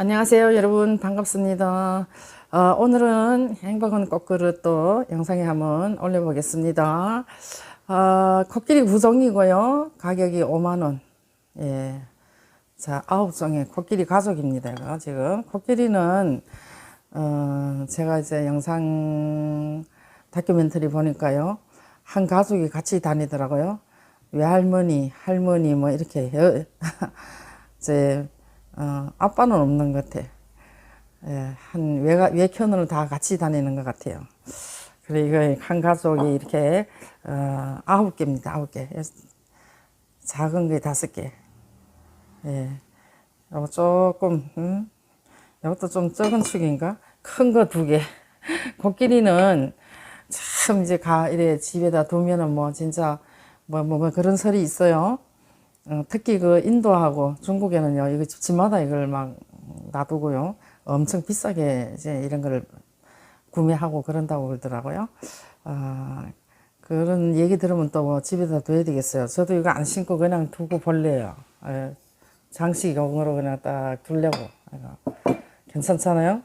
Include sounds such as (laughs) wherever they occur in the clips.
안녕하세요 여러분. 반갑습니다. 어, 오늘은 행복한 꽃그릇 또 영상에 한번 올려보겠습니다. 어, 코끼리 구성이고요. 가격이 5만원. 예. 자 아홉 종의 코끼리 가족입니다 이거 지금. 코끼리는 어, 제가 이제 영상 다큐멘터리 보니까요. 한 가족이 같이 다니더라고요. 외할머니 할머니 뭐 이렇게 여- (laughs) 이제 어, 아빠는 없는 것 같아. 예, 한 외가, 외편으로 다 같이 다니는 것 같아요. 이거 한 가족이 이렇게, 어, 아홉 개입니다. 아홉 개. 작은 게 다섯 개. 예. 요거 조금, 음? 이것도 좀 적은 축인가? 큰 거 두 개. (laughs) 코끼리는 참 이제 가, 이래 집에다 두면은 뭐 진짜 뭐, 뭐, 뭐 그런 설이 있어요. 어, 특히 그 인도하고 중국에는요, 이거 집집마다 이걸 막 놔두고요. 엄청 비싸게 이제 이런 걸 구매하고 그런다고 그러더라고요. 아, 그런 얘기 들으면 또 뭐 집에다 둬야 되겠어요. 저도 이거 안 신고 그냥 두고 볼래요. 예, 장식용으로 그냥 딱 두려고. 괜찮잖아요?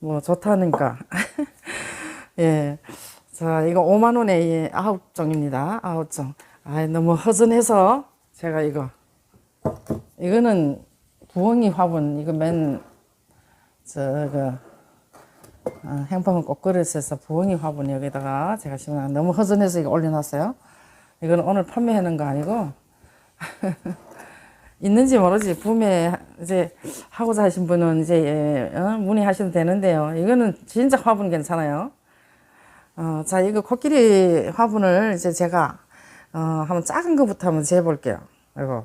뭐 좋다니까. (laughs) 예. 자, 이거 5만 원에 이 아홉 종입니다. 아홉 종. 아, 너무 허전해서 제가 이거 이거는 부엉이 화분 이거 맨 저거 어, 행방은 꽃그릇에서 부엉이 화분 여기다가 제가 심어 너무 허전해서 이거 올려놨어요. 이거는 오늘 판매하는 거 아니고 (laughs) 있는지 모르지 구매 이제 하고자 하신 분은 이제 예, 어, 문의하셔도 되는데요. 이거는 진짜 화분 괜찮아요. 어, 자 이거 코끼리 화분을 이제 제가 어, 한번 작은 거부터 한번 재볼게요. 이거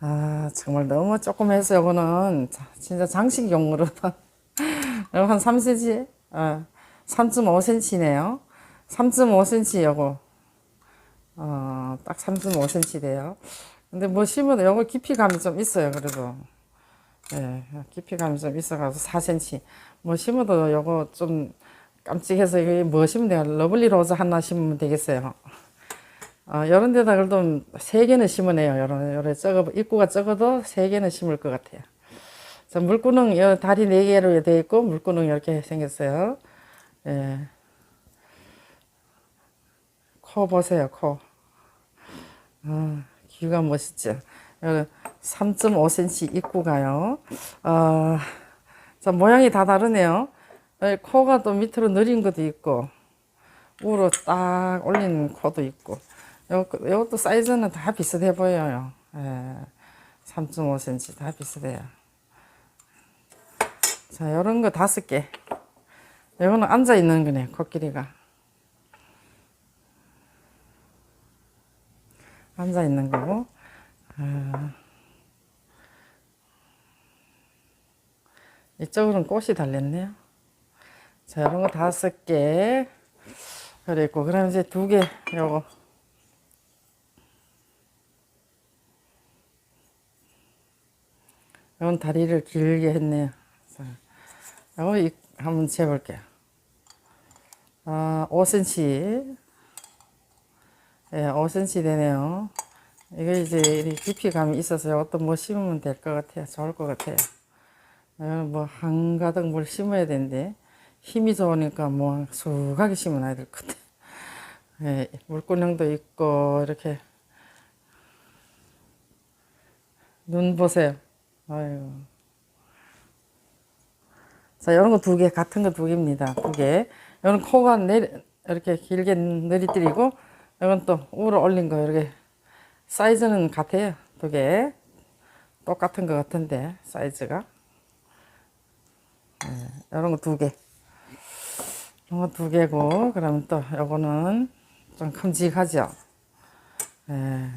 아 정말 너무 조그매서 이거는 자- 진짜 장식용으로 (laughs) 한 3cm, 어, 3.5cm네요. 3.5cm 요거 어, 딱 3.5cm 돼요. 근데 뭐 심어도 요거 깊이감이 좀 있어요. 그래도 예, 깊이감이 좀 있어가지고 4cm. 뭐 심어도 요거 좀 깜찍해서 이게 뭐 심으면 돼요? 러블리 로즈 하나 심으면 되겠어요. 어, 요런 데다 그래도 세 개는 심으네요. 요런, 요래 적어, 입구가 적어도 세 개는 심을 것 같아요. 자, 물구멍, 요 다리 네 개로 되어 있고, 물구멍 이렇게 생겼어요. 예. 코 보세요, 코. 아, 귀가 멋있죠. 3.5cm 입구가요. 어, 자, 모양이 다 다르네요. 예, 코가 또 밑으로 느린 것도 있고, 위로 딱 올린 코도 있고, 요, 요것도 사이즈는 다 비슷해 보여요. 예, 3.5cm 다 비슷해요. 자, 요런 거 다섯 개. 요거는 앉아 있는 거네, 코끼리가. 앉아 있는 거고, 아, 이쪽으로는 꽃이 달렸네요. 자, 이런 거 다섯 개. 그랬고, 그럼 이제 두 개, 요거. 이건 다리를 길게 했네요. 자, 요거 이- 한번 재볼게요. 아, 5cm. 예, 5cm 되네요. 이거 이제 이 깊이감이 있어서 이것도 뭐 심으면 될 것 같아요. 좋을 것 같아요. 이거는 뭐 한가득 물 심어야 되는데 힘이 좋으니까 뭐 수하게 심어놔야 될 것 같아요. 예, 물구녕도 있고 이렇게 눈 보세요. 아유. 자, 이런 거 두 개, 같은 거 두 개입니다. 두 개. 이건 코가 내리, 이렇게 길게 내리뜨리고, 이건 또 위로 올린 거, 이렇게. 사이즈는 같아요. 두 개. 똑같은 거 같은데, 사이즈가. 네, 이런 거 두 개. 이런 거 두 개고, 그러면 또, 요거는 좀 큼직하죠? 예,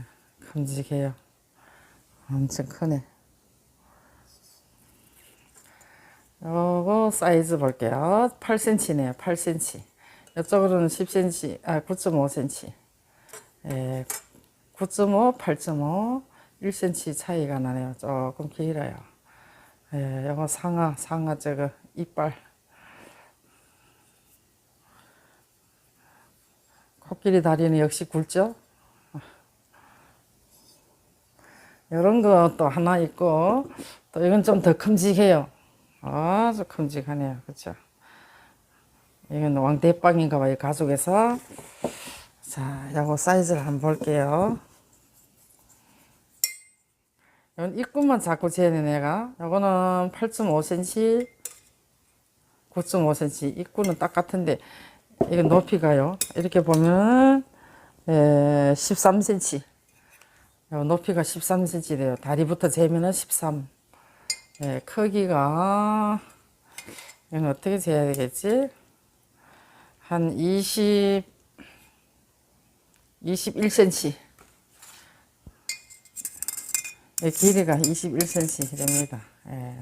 큼직해요. 엄청 크네. 요거 사이즈 볼게요. 8cm네요. 8cm. 이쪽으로는 10cm, 아, 9.5cm. 예, 9.5, 8.5, 1cm 차이가 나네요. 조금 길어요. 예, 요거 상하, 상하 저거 이빨. 코끼리 다리는 역시 굵죠? 이런 거 또 하나 있고 또 이건 좀 더 큼직해요. 아주 큼직하네요. 그렇죠? 이건 왕대빵인가 봐요. 가죽에서. 자, 요거 사이즈를 한번 볼게요. 이건 입구만 자꾸 재네 내가. 요거는 8.5cm, 9.5cm. 입구는 딱 같은데 이건 높이가요. 이렇게 보면 에, 13cm. 요 높이가 13cm 돼요. 다리부터 재면은 13. 예, 크기가 이건 어떻게 재야 되겠지? 한 20, 21cm. 예, 길이가 21cm 됩니다. 예.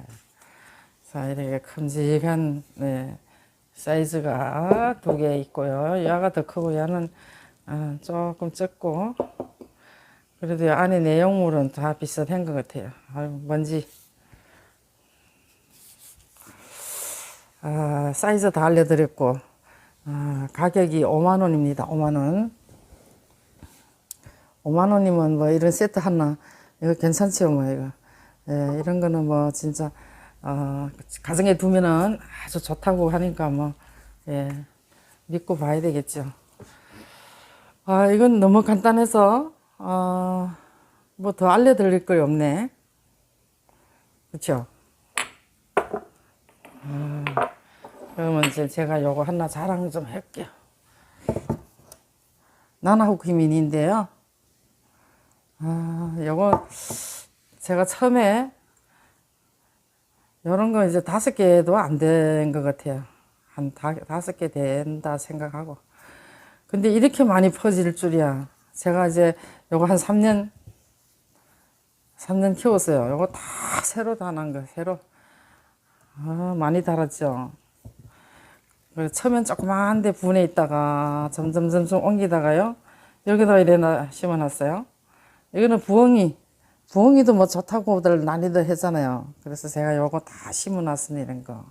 자, 이렇게 큼직한 네, 사이즈가 두 개 있고요. 얘가 더 크고 얘는 아, 조금 적고 그래도 이 안에 내용물은 다 비슷한 것 같아요. 아유, 먼지. 아, 사이즈 다 알려드렸고, 아, 가격이 5만원입니다. 5만원. 5만원이면 뭐 이런 세트 하나, 이거 괜찮지요, 뭐, 이거. 예, 이런 거는 뭐 진짜, 어, 가정에 두면은 아주 좋다고 하니까 뭐, 예, 믿고 봐야 되겠죠. 아, 이건 너무 간단해서, 어, 뭐 더 알려드릴 거 없네. 그쵸? 아, 그러면 이제 제가 요거 하나 자랑 좀 할게요. 나나후 귀민인데요. 아, 요거 제가 처음에 요런 거 이제 다섯 개도 안 된 것 같아요. 한 다, 다섯 개 된다 생각하고. 근데 이렇게 많이 퍼질 줄이야. 제가 이제 요거 한 3년, 3년 키웠어요. 요거 다 새로 다 난 거, 새로. 아, 많이 달았죠. 처음엔 조그만 데 분해 있다가 점점 점점 옮기다가요. 여기다 이래나 심어놨어요. 이거는 부엉이. 부엉이도 뭐 좋다고들 난리들 했잖아요. 그래서 제가 요거 다 심어놨으니 이런 거.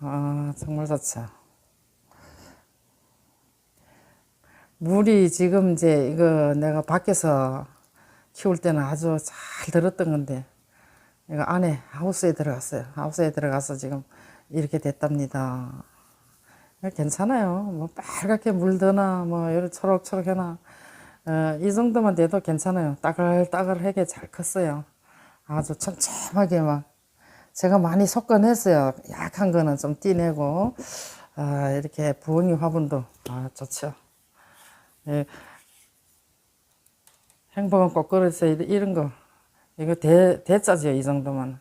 아, 정말 좋죠. 물이 지금 이제 이거 내가 밖에서 키울 때는 아주 잘 들었던 건데 이거 안에 하우스에 들어갔어요. 하우스에 들어가서 지금 이렇게 됐답니다. 괜찮아요. 뭐 빨갛게 물드나 뭐 이런 초록초록 해나 어, 이 정도만 돼도 괜찮아요. 따글따글하게 잘 컸어요. 아주 촘촘하게 막 제가 많이 섞어냈어요. 약한 거는 좀 띠내고 아, 이렇게 부엉이 화분도 아, 좋죠. 예. 행복은 꽃그릇에 이- 이런 거 이거 대, 대짜지요 이 정도면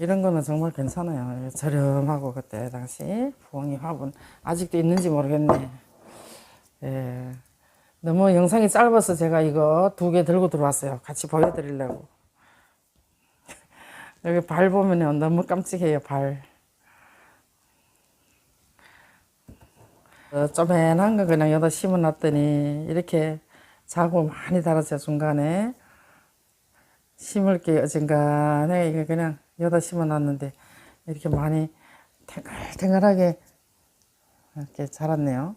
이런 거는 정말 괜찮아요. 예, 저렴하고 그때 당시 부엉이 화분 아직도 있는지 모르겠네. 예. 너무 영상이 짧아서 제가 이거 두 개 들고 들어왔어요. 같이 보여드리려고. (laughs) 여기 발 보면 너무 깜찍해요 발. 어, 쪼맨한 거 그냥 여기다 심어놨더니 이렇게 자고 많이 달았어요 중간에 심을 게 어중간해. 이게 그냥 여기다 심어놨는데 이렇게 많이 탱글탱글하게 이렇게 자랐네요.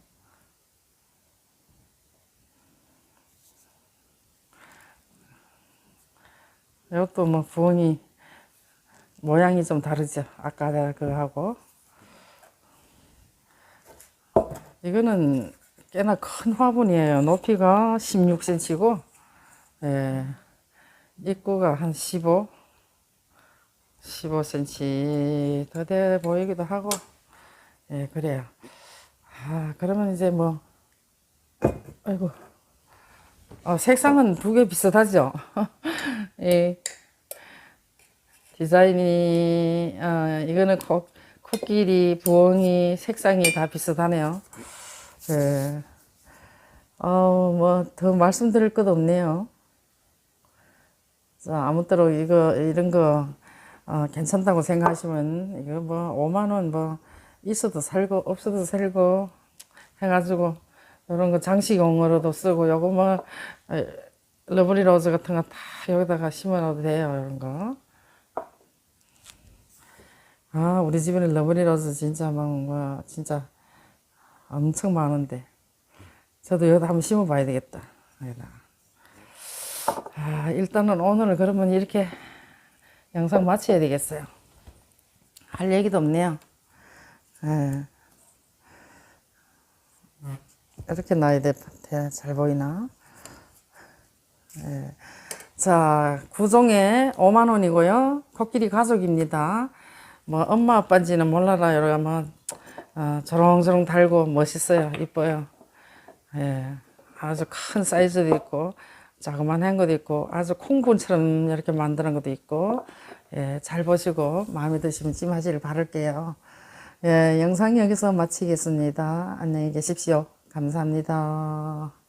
이것도 뭐 부엉이 모양이 좀 다르죠. 아까 그거하고. 이거는 꽤나 큰 화분이에요. 높이가 16cm고, 예, 입구가 한 15, 15cm 더 돼 보이기도 하고, 예, 그래요. 아, 그러면 이제 뭐, 아이고, 어, 색상은 두 개 비슷하죠? (laughs) 예. 디자인이, 어, 이거는 코, 코끼리, 부엉이 색상이 다 비슷하네요. 예. 어, 뭐, 더 말씀드릴 것도 없네요. 자, 아무쪼록 이거, 이런 거, 어, 괜찮다고 생각하시면, 이거 뭐, 5만원 뭐, 있어도 살고, 없어도 살고, 해가지고, 이런 거 장식용으로도 쓰고, 요거 뭐, 에, 러브리 로즈 같은 거 다 여기다가 심어놔도 돼요, 이런 거. 아, 우리 집에는 러브리 로즈 진짜 막, 뭐, 진짜 엄청 많은데. 저도 여기다 한번 심어봐야 되겠다. 여기다. 아, 일단은 오늘은 그러면 이렇게 영상 마쳐야 되겠어요. 할 얘기도 없네요. 예. 이렇게 놔야 돼. 돼. 잘 보이나? 예. 자, 구종에 5만 원이고요. 코끼리 가족입니다. 뭐 엄마 아빠인지는 몰라라. 여러 뭐 어, 저렁저렁 달고 멋있어요. 이뻐요. 예. 아주 큰 사이즈도 있고 자그만한 것도 있고 아주 콩분처럼 이렇게 만드는 것도 있고 예, 잘 보시고 마음에 드시면 찜하시길 바랄게요. 예, 영상 여기서 마치겠습니다. 안녕히 계십시오. 감사합니다.